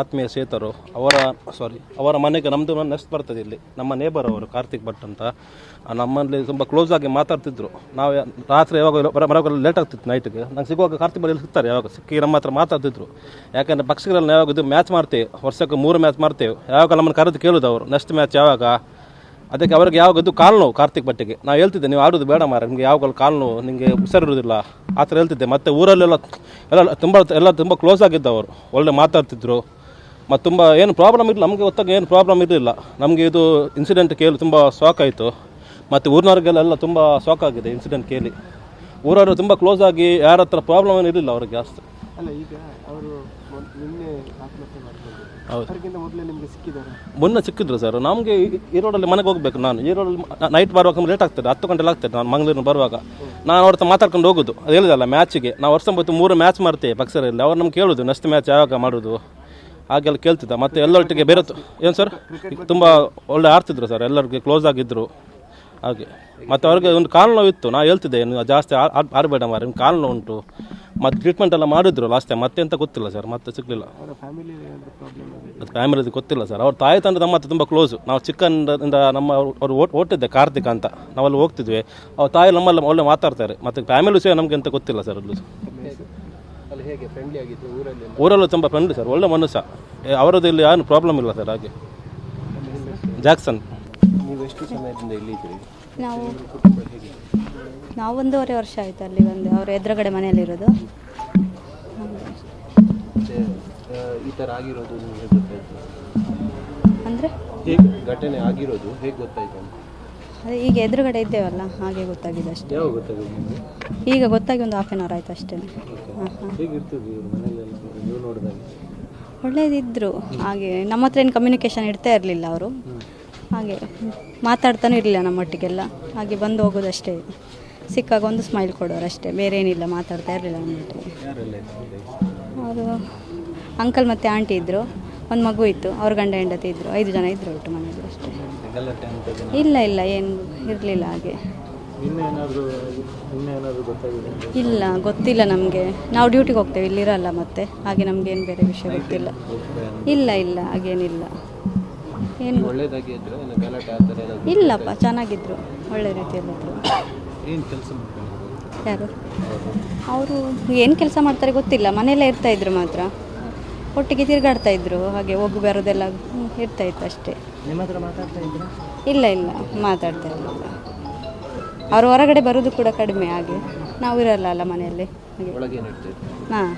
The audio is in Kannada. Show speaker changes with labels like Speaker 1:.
Speaker 1: ಆತ್ಮೀಯ ಸೇತರು, ಅವರ ಸಾರಿ ಅವರ ಮನೆಗೆ ನಮ್ಮದು ನೆಕ್ಸ್ಟ್ ಬರ್ತದೆ ಇಲ್ಲಿ. ನಮ್ಮ ನೇಬರ್ ಅವರು, ಕಾರ್ತಿಕ್ ಭಟ್ ಅಂತ. ನಮ್ಮಲ್ಲಿ ತುಂಬ ಕ್ಲೋಸ್ ಆಗಿ ಮಾತಾಡ್ತಿದ್ರು. ನಾವು ರಾತ್ರಿ ಯಾವಾಗ ಬರೋವಾಗ ಲೇಟ್ ಆಗ್ತಿತ್ತು ನೈಟ್ಗೆ ನಂಗೆ ಸಿಗುವಾಗ ಕಾರ್ತಿಕ್ ಬಳಿ ಸಿಗ್ತಾರೆ? ಯಾವಾಗ? ಸಿಕ್ಕಿ ನಮ್ಮ ಹತ್ರ ಮಾತಾಡ್ತಿದ್ರು. ಯಾಕಂದರೆ ಪಕ್ಷಗಳಲ್ಲಿ ಯಾವಾಗ ಇದು ಮ್ಯಾಚ್ ಮಾಡ್ತೇವೆ. ವರ್ಷಕ್ಕೆ ಮೂರು ಮ್ಯಾಚ್ ಮಾಡ್ತೇವೆ. ಯಾವಾಗ ನಮ್ಮನ್ನು ಕರೆದು ಕೇಳೋದು ಅವರು. ನೆಕ್ಸ್ಟ್ ಮ್ಯಾಚ್ ಯಾವಾಗ? ಅದಕ್ಕೆ ಅವ್ರಿಗೆ ಯಾವಾಗ ಇದು ಕಾಲು ನೋವು ಕಾರ್ತಿಕ್ ಭಟ್ಟಿಗೆ. ನಾವು ಹೇಳ್ತಿದ್ದೆ, ನೀವು ಆಡೋದು ಬೇಡ ಮಾರ ನಿಮಗೆ ಯಾವಾಗಲೂ ಕಾಲು ನೋವು ನಿಮಗೆ ಹುಷಾರಿರೋದಿಲ್ಲ. ಆ ಥರ ಹೇಳ್ತಿದ್ದೆ. ಮತ್ತು ಊರಲ್ಲೆಲ್ಲ ಎಲ್ಲ ತುಂಬ ಎಲ್ಲ ತುಂಬ ಕ್ಲೋಸ್ ಆಗಿದ್ದವರು. ಒಳ್ಳೆ ಮಾತಾಡ್ತಿದ್ರು. ಮತ್ತು ತುಂಬ ಏನು ಪ್ರಾಬ್ಲಮ್ ಇಲ್ಲ ನಮಗೆ ಗೊತ್ತಾಗ ಏನು ಪ್ರಾಬ್ಲಮ್ ಇರಲಿಲ್ಲ. ನಮಗೆ ಇದು ಇನ್ಸಿಡೆಂಟ್ ಕೇಳಿ ತುಂಬ ಶಾಕ್ ಆಯಿತು. ಮತ್ತು ಊರಿನವ್ರಿಗೆಲ್ಲ ತುಂಬ ಶಾಕ್ ಆಗಿದೆ ಇನ್ಸಿಡೆಂಟ್ ಕೇಳಿ. ಊರವರು ತುಂಬ ಕ್ಲೋಸ್ ಆಗಿ ಯಾರ ಹತ್ರ ಪ್ರಾಬ್ಲಮ್ ಏನು ಇರಲಿಲ್ಲ ಅವ್ರಿಗೆ ಜಾಸ್ತಿ.
Speaker 2: ಅಲ್ಲ ಈಗ ಅವರು ನಿನ್ನೆ ಆತ್ಮಹತ್ಯೆ ಮಾಡ್ಕೊಂಡು
Speaker 1: ಹೌದು.
Speaker 2: ಅದಕ್ಕಿಂತ ಮೊದಲೇ ನಿಮಗೆ ಸಿಕ್ಕಿದ್ದಾರೆ?
Speaker 1: ಮೊನ್ನೆ ಸಿಕ್ಕಿದ್ರು ಸರ್ ನಮಗೆ ಈ- ರೋಡಲ್ಲಿ ಮನೆಗೆ ಹೋಗ್ಬೇಕು ನಾನು. ಈ ರೋಡಲ್ಲಿ ನೈಟ್ ಬರುವಾಗ ಲೇಟ್ ಆಗ್ತದೆ. ಹತ್ತು ಗಂಟೆಲ್ಲ ಆಗ್ತದೆ ನಾನು ಮಂಗಳೂರಿನ ಬರುವಾಗ. ನಾನು ಅವ್ರ ಹತ್ರ ಮಾತಾಡ್ಕೊಂಡು ಹೋಗೋದು. ಅದು ಹೇಳಿದಲ್ಲ ಮ್ಯಾಚಿಗೆ ನಾವು ವರ್ಷ ಮೂರು ಮ್ಯಾಚ್ ಮಾಡ್ತೇವೆ ಪಕ್ಷರಲ್ಲಿ ಅವ್ರು ನಮ್ಗೆ ಕೇಳೋದು ನೆಕ್ಸ್ಟ್ ಮ್ಯಾಚ್ ಯಾವಾಗ ಮಾಡೋದು? ಹಾಗೆಲ್ಲ ಕೇಳ್ತಿದ್ದ. ಮತ್ತೆ ಎಲ್ಲರೊಟ್ಟಿಗೆ ಬೇರೆ ಏನು ಸರ್? ತುಂಬ ಒಳ್ಳೆ ಆಡ್ತಿದ್ರು ಸರ್. ಎಲ್ಲರಿಗೆ ಕ್ಲೋಸ್ ಆಗಿದ್ದರು ಹಾಗೆ. ಮತ್ತು ಅವ್ರಿಗೆ ಒಂದು ಕಾಲು ನೋವು ಇತ್ತು. ನಾ ಹೇಳ್ತಿದ್ದೆ ನೀವು ಜಾಸ್ತಿ ಆಡಬೇಡ ಮಾರಿ. ನಿಮ್ಗೆ ಕಾಲು ನೋವು ಉಂಟು. ಮತ್ತು ಟ್ರೀಟ್ಮೆಂಟ್ ಎಲ್ಲ ಮಾಡಿದ್ರು ಲಾಸ್ಟ್ ಟೈಮ್ ಮತ್ತೆ ಅಂತ ಗೊತ್ತಿಲ್ಲ ಸರ್. ಮತ್ತೆ ಸಿಗಲಿಲ್ಲ.
Speaker 2: ಫ್ಯಾಮಿಲಿ
Speaker 1: ಅದು ಫ್ಯಾಮಿಲಿದು ಗೊತ್ತಿಲ್ಲ ಸರ್. ಅವ್ರ ತಾಯಿ ತಂದೆ ನಮ್ಮ ಹತ್ರ ತುಂಬ ಕ್ಲೋಸು ನಾವು ಚಿಕ್ಕಂದಿಂದ ನಮ್ಮ ಅವ್ರು ಓಟ್ ಓಟಿದ್ದೆ ಕಾರ್ತಿಕ ಅಂತ. ನಾವಲ್ಲಿ ಹೋಗ್ತಿದ್ವಿ. ಅವ್ರ ತಾಯಿ ನಮ್ಮಲ್ಲಿ ಒಳ್ಳೆ ಮಾತಾಡ್ತಾರೆ. ಮತ್ತು ಫ್ಯಾಮಿಲಿ ವಿಷಯ ನಮಗೆ ಅಂತ ಗೊತ್ತಿಲ್ಲ ಸರ್. ಅಲ್ಲಿ
Speaker 2: ಅಲ್ಲಿ ಹೇಗೆ ಫ್ರೆಂಡ್ಲಿ ಆಗಿತ್ತು ಊರಲ್ಲಿ
Speaker 1: ಊರಲ್ಲೂ ತುಂಬ ಫ್ರೆಂಡ್ಲಿ ಸರ್ ಒಳ್ಳೆ ಮನುಷ್ಯ. ಏ, ಅವರದ್ದು ಇಲ್ಲಿ ಏನು ಪ್ರಾಬ್ಲಮ್ ಇಲ್ಲ ಸರ್ ಹಾಗೆ. ಜಾಕ್ಸನ್
Speaker 2: ನೀವು ಎಷ್ಟು ಸಮಯದಿಂದ ಇಲ್ಲಿ ಇದ್ದೀರಿ?
Speaker 3: ನಾವು ನಾವು ಒಂದೂವರೆ ವರ್ಷ ಆಯಿತು ಅಲ್ಲಿ ಬಂದು ಅವ್ರ ಎದುರುಗಡೆ ಮನೆಯಲ್ಲಿರೋದು
Speaker 2: ಮತ್ತೆ ಈ ಥರ ಆಗಿರೋದು ನಿಮಗೆ ಗೊತ್ತಾಯ್ತು?
Speaker 3: ಅಂದರೆ?
Speaker 2: ಹೇಗೆ ಘಟನೆ ಆಗಿರೋದು ಹೇಗೆ ಗೊತ್ತಾಯ್ತು ಅಂತ?
Speaker 3: ಅದೇ ಈಗ ಎದುರುಗಡೆ ಇದ್ದೇವಲ್ಲ ಹಾಗೆ ಗೊತ್ತಾಗಿದೆ ಅಷ್ಟೇ.
Speaker 2: ಯಾವಾಗ ಗೊತ್ತಾಗಿದೆ ನಿಮಗೆ?
Speaker 3: ಈಗ ಗೊತ್ತಾಗಿ ಒಂದು ಹಾಫ್ ಆನ್ ಅವರ್ ಆಯ್ತು ಅಷ್ಟೇ. ಹಾಂ ಹಾಂ.
Speaker 2: ಹೇಗಿರ್ತದೆ ಇವ್ರ ಮನೆಯಲ್ಲೆಲ್ಲ? ನೀವು ನೋಡಿದಾಗ?
Speaker 3: ಒಳ್ಳೇದಿದ್ದರು ಹಾಗೆ ನಮ್ಮ ಹತ್ರ ಏನು ಕಮ್ಯುನಿಕೇಷನ್ ಇಡ್ತಾ ಇರಲಿಲ್ಲ ಅವರು. ಹಾಗೆ ಮಾತಾಡ್ತಾನೂ ಇರಲಿಲ್ಲ ನಮ್ಮೊಟ್ಟಿಗೆಲ್ಲ. ಹಾಗೆ ಬಂದು ಹೋಗೋದಷ್ಟೇ. ಸಿಕ್ಕಾಗ ಒಂದು ಸ್ಮೈಲ್ ಕೊಡೋರು ಅಷ್ಟೇ. ಬೇರೆ ಏನಿಲ್ಲ ಮಾತಾಡ್ತಾ ಇರಲಿಲ್ಲ ನಮ್ಮೊಟ್ಟಿಗೆ
Speaker 2: ಯಾರೆಲ್ಲ
Speaker 3: ಅವರು ಅಂಕಲ್ ಮತ್ತು ಆಂಟಿ ಇದ್ದರು ಒಂದು ಮಗು ಇತ್ತು. ಅವ್ರ ಗಂಡ ಹೆಂಡತಿ ಇದ್ದರು ಐದು ಜನ ಇದ್ದರು ಒಟ್ಟು ಮನೆಯಲ್ಲಿ ಅಷ್ಟೇ.
Speaker 2: ಗಲಾಟೆ ಅಂತ
Speaker 3: ಇಲ್ಲ ಇಲ್ಲ ಏನು ಇರಲಿಲ್ಲ ಹಾಗೆ.
Speaker 2: ಗೊತ್ತಾಗಿದೆ
Speaker 3: ಇಲ್ಲ ಗೊತ್ತಿಲ್ಲ ನಮಗೆ. ನಾವು ಡ್ಯೂಟಿಗೆ ಹೋಗ್ತೇವೆ ಇಲ್ಲಿರಲ್ಲ ಮತ್ತೆ. ಹಾಗೆ ನಮಗೇನು ಬೇರೆ ವಿಷಯ ಗೊತ್ತಿಲ್ಲ. ಇಲ್ಲ ಇಲ್ಲ ಹಾಗೇನಿಲ್ಲ. ಏನು
Speaker 2: ಒಳ್ಳೇದಾಗಿ ಇದ್ರೆ ಏನೋ ಗಲಾಟೆ ಆ ಥರ ಏನಾದರೂ
Speaker 3: ಇಲ್ಲಪ್ಪ ಚೆನ್ನಾಗಿದ್ರು. ಒಳ್ಳೆ ರೀತಿಯಲ್ಲಿದ್ದರು
Speaker 2: ಏನು ಕೆಲಸ ಮಾಡ್ಕೊಂಡು
Speaker 3: ಯಾರು? ಅವರು ಏನು ಕೆಲಸ ಮಾಡ್ತಾರೆ ಗೊತ್ತಿಲ್ಲ. ಮನೆಯಲ್ಲೇ ಇರ್ತಾ ಇದ್ರು ಮಾತ್ರ. ಒಟ್ಟಿಗೆ ತಿರುಗಾಡ್ತಾ ಇದ್ರು. ಹಾಗೆ ಹೋಗಿ ಬರೋದೆಲ್ಲ ಇರ್ತಾಯಿತ್ತು ಇರ್ತಾ ಇತ್ತು ಅಷ್ಟೇ.
Speaker 2: ನಿಮ್ಮ ಹತ್ರ ಮಾತಾಡ್ತಾ ಇದ್ರೆ
Speaker 3: ಇಲ್ಲ ಇಲ್ಲ ಮಾತಾಡ್ತಾ ಇರಲಿಲ್ಲ ಅವರು ಹೊರಗಡೆ ಬರೋದು ಕೂಡ ಕಡಿಮೆ ಹಾಗೆ. ನಾವು ಇರಲ್ಲ ಅಲ್ಲ ಮನೆಯಲ್ಲಿ. ಹಾಗೆ ಹಾಂ